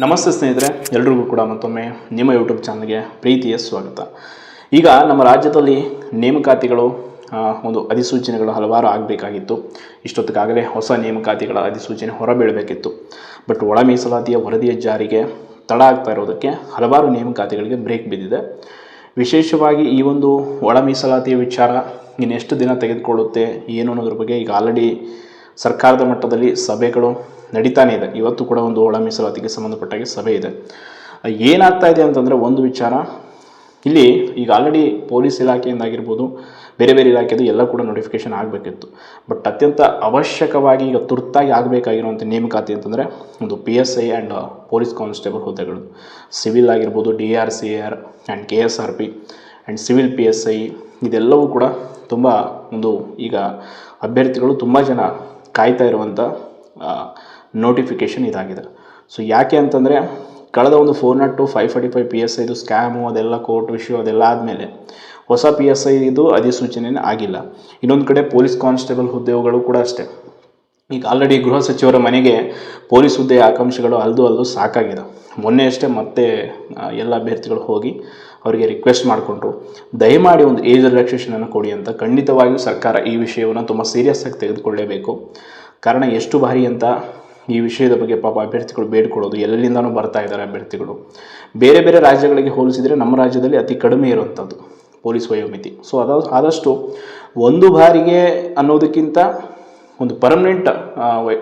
ನಮಸ್ತೆ ಸ್ನೇಹಿತರೆ, ಎಲ್ರಿಗೂ ಕೂಡ ಮತ್ತೊಮ್ಮೆ ನಿಮ್ಮ ಯೂಟ್ಯೂಬ್ ಚಾನಲ್ಗೆ ಪ್ರೀತಿಯ ಸ್ವಾಗತ. ಈಗ ನಮ್ಮ ರಾಜ್ಯದಲ್ಲಿ ನೇಮಕಾತಿಗಳು ಒಂದು ಅಧಿಸೂಚನೆಗಳು ಹಲವಾರು ಆಗಬೇಕಾಗಿತ್ತು. ಇಷ್ಟೊತ್ತಿಗಾಗಲೇ ಹೊಸ ನೇಮಕಾತಿಗಳ ಅಧಿಸೂಚನೆ ಹೊರಬೀಳಬೇಕಿತ್ತು. ಬಟ್ ಒಳ ಮೀಸಲಾತಿಯ ವರದಿಯ ಜಾರಿಗೆ ತಡ ಆಗ್ತಾ ಇರೋದಕ್ಕೆ ಹಲವಾರು ನೇಮಕಾತಿಗಳಿಗೆ ಬ್ರೇಕ್ ಬಿದ್ದಿದೆ. ವಿಶೇಷವಾಗಿ ಈ ಒಂದು ಒಳ ಮೀಸಲಾತಿಯ ವಿಚಾರ ಇನ್ನೆಷ್ಟು ದಿನ ತೆಗೆದುಕೊಳ್ಳುತ್ತೆ, ಏನು ಅನ್ನೋದ್ರ ಬಗ್ಗೆ ಈಗ ಆಲ್ರೆಡಿ ಸರ್ಕಾರದ ಮಟ್ಟದಲ್ಲಿ ಸಭೆಗಳು ನಡೀತಾನೆ ಇದೆ. ಇವತ್ತು ಕೂಡ ಒಂದು ಒಳ ಮೀಸಲಾತಿಗೆ ಸಂಬಂಧಪಟ್ಟಾಗೆ ಸಭೆ ಇದೆ. ಏನಾಗ್ತಾ ಇದೆ ಅಂತಂದರೆ ಒಂದು ವಿಚಾರ, ಇಲ್ಲಿ ಈಗ ಆಲ್ರೆಡಿ ಪೊಲೀಸ್ ಇಲಾಖೆಯಿಂದಾಗಿರ್ಬೋದು ಬೇರೆ ಬೇರೆ ಇಲಾಖೆದು ಎಲ್ಲ ಕೂಡ ನೋಟಿಫಿಕೇಶನ್ ಆಗಬೇಕಿತ್ತು. ಬಟ್ ಅತ್ಯಂತ ಅವಶ್ಯಕವಾಗಿ ಈಗ ತುರ್ತಾಗಿ ಆಗಬೇಕಾಗಿರುವಂಥ ನೇಮಕಾತಿ ಅಂತಂದರೆ ಒಂದು P S I and police constable ಹುದ್ದೆಗಳು. ಸಿವಿಲ್ ಆಗಿರ್ಬೋದು D R C R and K S R P and civil P S I ಇದೆಲ್ಲವೂ ಕೂಡ ತುಂಬ ಒಂದು ಈಗ ಅಭ್ಯರ್ಥಿಗಳು ತುಂಬ ಜನ ಕಾಯ್ತಾ ಇರುವಂಥ ನೋಟಿಫಿಕೇಷನ್ ಇದಾಗಿದೆ. ಸೊ ಯಾಕೆ ಅಂತಂದರೆ ಕಳೆದ ಒಂದು four nought two five forty five P S ಐದು ಸ್ಕ್ಯಾಮು ಅದೆಲ್ಲ ಕೋರ್ಟ್ ವಿಷಯ ಅದೆಲ್ಲ ಆದಮೇಲೆ ಹೊಸ ಪಿ ಎಸ್ ಐ ಇದು ಅಧಿಸೂಚನೆ ಆಗಿಲ್ಲ. ಇನ್ನೊಂದು ಕಡೆ ಪೊಲೀಸ್ ಕಾನ್ಸ್ಟೇಬಲ್ ಹುದ್ದೆಗಳು ಕೂಡ ಅಷ್ಟೇ. ಈಗ ಆಲ್ರೆಡಿ ಗೃಹ ಸಚಿವರ ಮನೆಗೆ ಪೊಲೀಸ್ ಹುದ್ದೆಯ ಆಕಾಂಕ್ಷಿಗಳು ಅಲ್ದು ಅಲ್ದು ಸಾಕಾಗಿದೆ. ಮೊನ್ನೆ ಅಷ್ಟೇ ಮತ್ತೆ ಎಲ್ಲ ಅಭ್ಯರ್ಥಿಗಳು ಹೋಗಿ ಅವರಿಗೆ ರಿಕ್ವೆಸ್ಟ್ ಮಾಡಿಕೊಂಡ್ರು. ದಯಮಾಡಿ ಒಂದು ಏಜ್ ರಿಲ್ಯಾಕ್ಸೇಷನನ್ನು ಕೊಡಿ ಅಂತ ಖಂಡಿತವಾಗಿಯೂ ಸರ್ಕಾರ ಈ ವಿಷಯವನ್ನು ತುಂಬ ಸೀರಿಯಸ್ ಆಗಿ ತೆಗೆದುಕೊಳ್ಳೇಬೇಕು. ಕಾರಣ ಎಷ್ಟು ಬಾರಿ ಅಂತ ಈ ವಿಷಯದ ಬಗ್ಗೆ ಪಾಪ ಅಭ್ಯರ್ಥಿಗಳು ಬೇಡ್ಕೊಳ್ಳೋದು ಎಲ್ಲಿಂದನೂ ಬರ್ತಾ ಇದ್ದಾರೆ ಅಭ್ಯರ್ಥಿಗಳು. ಬೇರೆ ಬೇರೆ ರಾಜ್ಯಗಳಿಗೆ ಹೋಲಿಸಿದರೆ ನಮ್ಮ ರಾಜ್ಯದಲ್ಲಿ ಅತಿ ಕಡಿಮೆ ಇರುವಂಥದ್ದು ಪೊಲೀಸ್ ವಯೋಮಿತಿ. ಸೊ ಅದ, ಆದಷ್ಟು ಒಂದು ಬಾರಿಗೆ ಅನ್ನೋದಕ್ಕಿಂತ ಒಂದು ಪರ್ಮನೆಂಟ್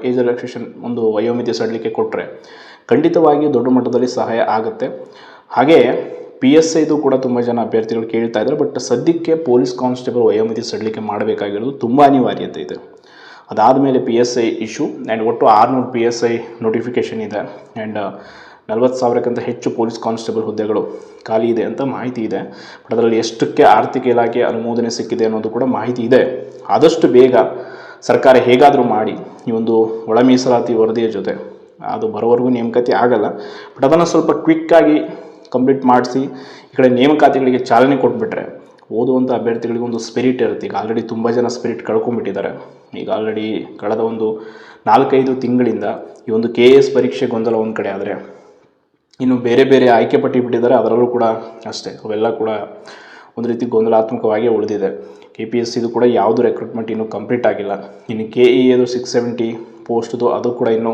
ಏಜ್ ರಿಲ್ಯಾಕ್ಸೇಷನ್ ಒಂದು ವಯೋಮಿತಿ ಸಡಲಿಕ್ಕೆ ಕೊಟ್ಟರೆ ಖಂಡಿತವಾಗಿ ದೊಡ್ಡ ಮಟ್ಟದಲ್ಲಿ ಸಹಾಯ ಆಗುತ್ತೆ. ಹಾಗೇ ಪಿ ಎಸ್ ಐದು ಕೂಡ ತುಂಬ ಜನ ಅಭ್ಯರ್ಥಿಗಳು ಕೇಳ್ತಾ ಇದ್ದಾರೆ, ಬಟ್ ಸದ್ಯಕ್ಕೆ ಪೊಲೀಸ್ ಕಾನ್ಸ್ಟೇಬಲ್ ವಯೋಮಿತಿ ಸಡಲಿಕೆ ಮಾಡಬೇಕಾಗಿರೋದು ತುಂಬ ಅನಿವಾರ್ಯತೆ ಇದೆ. ಅದಾದಮೇಲೆ P S I issue and ಒಟ್ಟು ಆರುನೂರು ಪಿ ಎಸ್ ಐ ನೋಟಿಫಿಕೇಷನ್ ಇದೆ. ಆ್ಯಂಡ್ ನಲ್ವತ್ತು ಸಾವಿರಕ್ಕಿಂತ ಹೆಚ್ಚು ಪೊಲೀಸ್ ಕಾನ್ಸ್ಟೇಬಲ್ ಹುದ್ದೆಗಳು ಖಾಲಿ ಇದೆ ಅಂತ ಮಾಹಿತಿ ಇದೆ. ಬಟ್ ಅದರಲ್ಲಿ ಎಷ್ಟಕ್ಕೆ ಆರ್ಥಿಕ ಇಲಾಖೆ ಅನುಮೋದನೆ ಸಿಕ್ಕಿದೆ ಅನ್ನೋದು ಕೂಡ ಮಾಹಿತಿ ಇದೆ. ಆದಷ್ಟು ಬೇಗ ಸರ್ಕಾರ ಹೇಗಾದರೂ ಮಾಡಿ ಈ ಒಂದು ಒಳ ಮೀಸಲಾತಿ ವರದಿಯ ಜೊತೆ ಅದು ಬರೋವರೆಗೂ ನೇಮಕಾತಿ ಆಗಲ್ಲ. ಬಟ್ ಅದನ್ನು ಸ್ವಲ್ಪ ಕ್ವಿಕ್ಕಾಗಿ ಕಂಪ್ಲೀಟ್ ಮಾಡಿಸಿ ಈ ಕಡೆ ನೇಮಕಾತಿಗಳಿಗೆ ಚಾಲನೆ ಕೊಟ್ಬಿಟ್ರೆ ಓದುವಂಥ ಅಭ್ಯರ್ಥಿಗಳಿಗೆ ಒಂದು ಸ್ಪಿರಿಟ್ ಇರುತ್ತೆ. ಈಗ ಆಲ್ರೆಡಿ ತುಂಬ ಜನ ಸ್ಪಿರಿಟ್ ಕಳ್ಕೊಂಡ್ಬಿಟ್ಟಿದ್ದಾರೆ. ಈಗ ಆಲ್ರೆಡಿ ಕಳೆದ ಒಂದು ನಾಲ್ಕೈದು ತಿಂಗಳಿಂದ ಈ ಒಂದು ಕೆ ಎ ಎಸ್ ಪರೀಕ್ಷೆ ಗೊಂದಲ ಒಂದು ಕಡೆ ಆದರೆ, ಇನ್ನು ಬೇರೆ ಬೇರೆ ಆಯ್ಕೆ ಪಟ್ಟಿ ಬಿಟ್ಟಿದ್ದಾರೆ. ಅದರಲ್ಲೂ ಕೂಡ ಅಷ್ಟೇ, ಅವೆಲ್ಲ ಕೂಡ ಒಂದು ರೀತಿ ಗೊಂದಲಾತ್ಮಕವಾಗಿ ಉಳಿದಿದೆ. ಕೆ ಪಿ ಎಸ್ ಸಿದು ಕೂಡ ಯಾವುದು ರೆಕ್ರೂಟ್ಮೆಂಟ್ ಇನ್ನೂ ಕಂಪ್ಲೀಟ್ ಆಗಿಲ್ಲ. ಇನ್ನು ಕೆ ಇ ಎದು ಸಿಕ್ಸ್ ಸೆವೆಂಟಿ ಪೋಸ್ಟ್ದು ಅದು ಕೂಡ ಇನ್ನೂ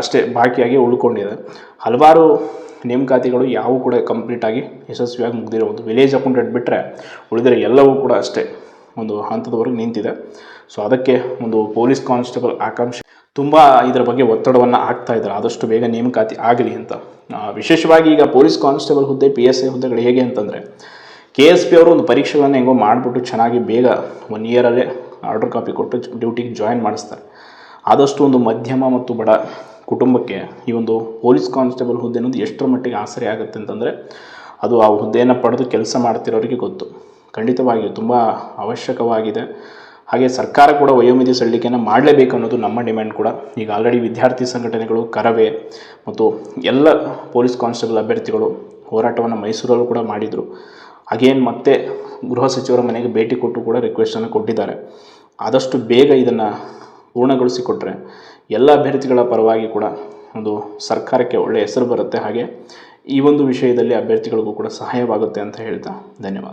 ಅಷ್ಟೇ ಬಾಕಿಯಾಗಿ ಉಳ್ಕೊಂಡಿದೆ. ಹಲವಾರು ನೇಮಕಾತಿಗಳು ಯಾವುವು ಕೂಡ ಕಂಪ್ಲೀಟಾಗಿ ಯಶಸ್ವಿಯಾಗಿ ಮುಗಿದಿರೋ ಒಂದು ವಿಲೇಜ್ ಅಕೌಂಟೆಂಟ್ ಬಿಟ್ಟರೆ ಉಳಿದರೆ ಎಲ್ಲವೂ ಕೂಡ ಅಷ್ಟೇ ಒಂದು ಹಂತದವರೆಗೆ ನಿಂತಿದೆ. ಸೊ ಅದಕ್ಕೆ ಒಂದು ಪೊಲೀಸ್ ಕಾನ್ಸ್ಟೇಬಲ್ ಆಕಾಂಕ್ಷೆ ತುಂಬ ಇದರ ಬಗ್ಗೆ ಒತ್ತಡವನ್ನು ಹಾಕ್ತಾ ಇದ್ದಾರೆ. ಆದಷ್ಟು ಬೇಗ ನೇಮಕಾತಿ ಆಗಲಿ ಅಂತ. ವಿಶೇಷವಾಗಿ ಈಗ ಪೊಲೀಸ್ ಕಾನ್ಸ್ಟೇಬಲ್ ಹುದ್ದೆ ಪಿ ಎಸ್ ಐ ಹುದ್ದೆಗಳು ಹೇಗೆ ಅಂತಂದರೆ ಕೆ ಎಸ್ ಪಿ ಅವರು ಒಂದು ಪರೀಕ್ಷೆಗಳನ್ನು ಹೆಂಗೋ ಮಾಡಿಬಿಟ್ಟು ಚೆನ್ನಾಗಿ ಬೇಗ ಒನ್ ಇಯರಲ್ಲೇ ಆರ್ಡರ್ ಕಾಪಿ ಕೊಟ್ಟು ಡ್ಯೂಟಿಗೆ ಜಾಯಿನ್ ಮಾಡಿಸ್ತಾರೆ. ಆದಷ್ಟು ಒಂದು ಮಧ್ಯಮ ಮತ್ತು ಬಡ ಕುಟುಂಬಕ್ಕೆ ಈ ಒಂದು ಪೊಲೀಸ್ ಕಾನ್ಸ್ಟೇಬಲ್ ಹುದ್ದೆ ಅನ್ನೋದು ಎಷ್ಟರ ಮಟ್ಟಿಗೆ ಆಸರೆ ಆಗುತ್ತೆ ಅಂತಂದರೆ, ಅದು ಆ ಹುದ್ದೆಯನ್ನು ಪಡೆದು ಕೆಲಸ ಮಾಡ್ತಿರೋರಿಗೆ ಗೊತ್ತು. ಖಂಡಿತವಾಗಿಯೂ ತುಂಬ ಅವಶ್ಯಕವಾಗಿದೆ. ಹಾಗೆ ಸರ್ಕಾರ ಕೂಡ ವಯೋಮಿತಿ ಸಡಿಲಿಕೆಯನ್ನು ಮಾಡಲೇಬೇಕು ಅನ್ನೋದು ನಮ್ಮ ಡಿಮ್ಯಾಂಡ್ ಕೂಡ. ಈಗ ಆಲ್ರೆಡಿ ವಿದ್ಯಾರ್ಥಿ ಸಂಘಟನೆಗಳು, ಕರವೇ ಮತ್ತು ಎಲ್ಲ ಪೊಲೀಸ್ ಕಾನ್ಸ್ಟೇಬಲ್ ಅಭ್ಯರ್ಥಿಗಳು ಹೋರಾಟವನ್ನು ಮೈಸೂರಲ್ಲೂ ಕೂಡ ಮಾಡಿದರು. ಅಗೇನ್ ಮತ್ತೆ ಗೃಹ ಸಚಿವರ ಮನೆಗೆ ಭೇಟಿ ಕೊಟ್ಟು ಕೂಡ ರಿಕ್ವೆಸ್ಟನ್ನು ಕೊಟ್ಟಿದ್ದಾರೆ. ಆದಷ್ಟು ಬೇಗ ಇದನ್ನು ಪೂರ್ಣಗೊಳಿಸಿಕೊಟ್ರೆ ಎಲ್ಲ ಅಭ್ಯರ್ಥಿಗಳ ಪರವಾಗಿ ಕೂಡ ಒಂದು ಸರ್ಕಾರಕ್ಕೆ ಒಳ್ಳೆಯ ಹೆಸರು ಬರುತ್ತೆ. ಹಾಗೆ ಈ ಒಂದು ವಿಷಯದಲ್ಲಿ ಅಭ್ಯರ್ಥಿಗಳಿಗೂ ಕೂಡ ಸಹಾಯವಾಗುತ್ತೆ ಅಂತ ಹೇಳ್ತಾ ಧನ್ಯವಾದ.